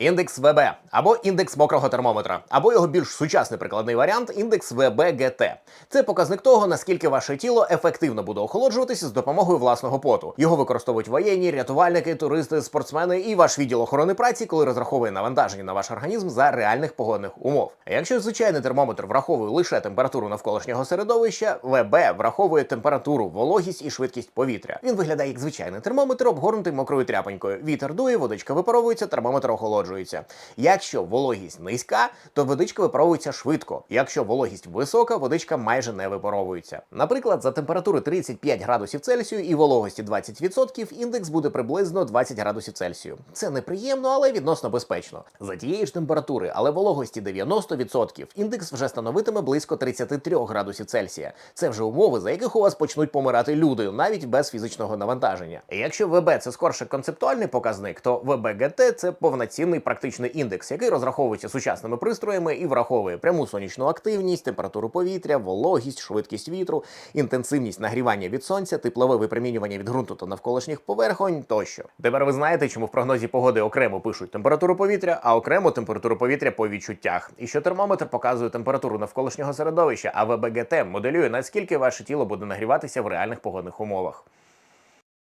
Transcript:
Індекс ВБ або індекс мокрого термометра, або його більш сучасний прикладний варіант індекс ВБ-ГТ. Це показник того, наскільки ваше тіло ефективно буде охолоджуватися з допомогою власного поту. Його використовують воєнні, рятувальники, туристи, спортсмени і ваш відділ охорони праці, коли розраховує навантаження на ваш організм за реальних погодних умов. Якщо звичайний термометр враховує лише температуру навколишнього середовища, ВБ враховує температуру, вологість і швидкість повітря. Він виглядає як звичайний термометр, обгорнутий мокрою тряпонькою. Вітер дує, водичка випаровується, термометр охолоджується. Якщо вологість низька, то водичка випаровується швидко. Якщо вологість висока, водичка майже не випаровується. Наприклад, за температури 35 градусів Цельсію і вологості 20%, індекс буде приблизно 20 градусів Цельсію. Це неприємно, але відносно безпечно. За тієї ж температури, але вологості 90%, індекс вже становитиме близько 33 градусів Цельсія. Це вже умови, за яких у вас почнуть помирати люди, навіть без фізичного навантаження. Якщо ВБ це скорше концептуальний показник, то ВБГТ це повноцінний практичний індекс, який розраховується сучасними пристроями і враховує пряму сонячну активність, температуру повітря, вологість, швидкість вітру, інтенсивність нагрівання від сонця, теплове випромінювання від ґрунту та навколишніх поверхонь тощо. Тепер ви знаєте, чому в прогнозі погоди окремо пишуть температуру повітря, а окремо температуру повітря по відчуттях. І що термометр показує температуру навколишнього середовища, а ВБГТ моделює наскільки ваше тіло буде нагріватися в реальних погодних умовах.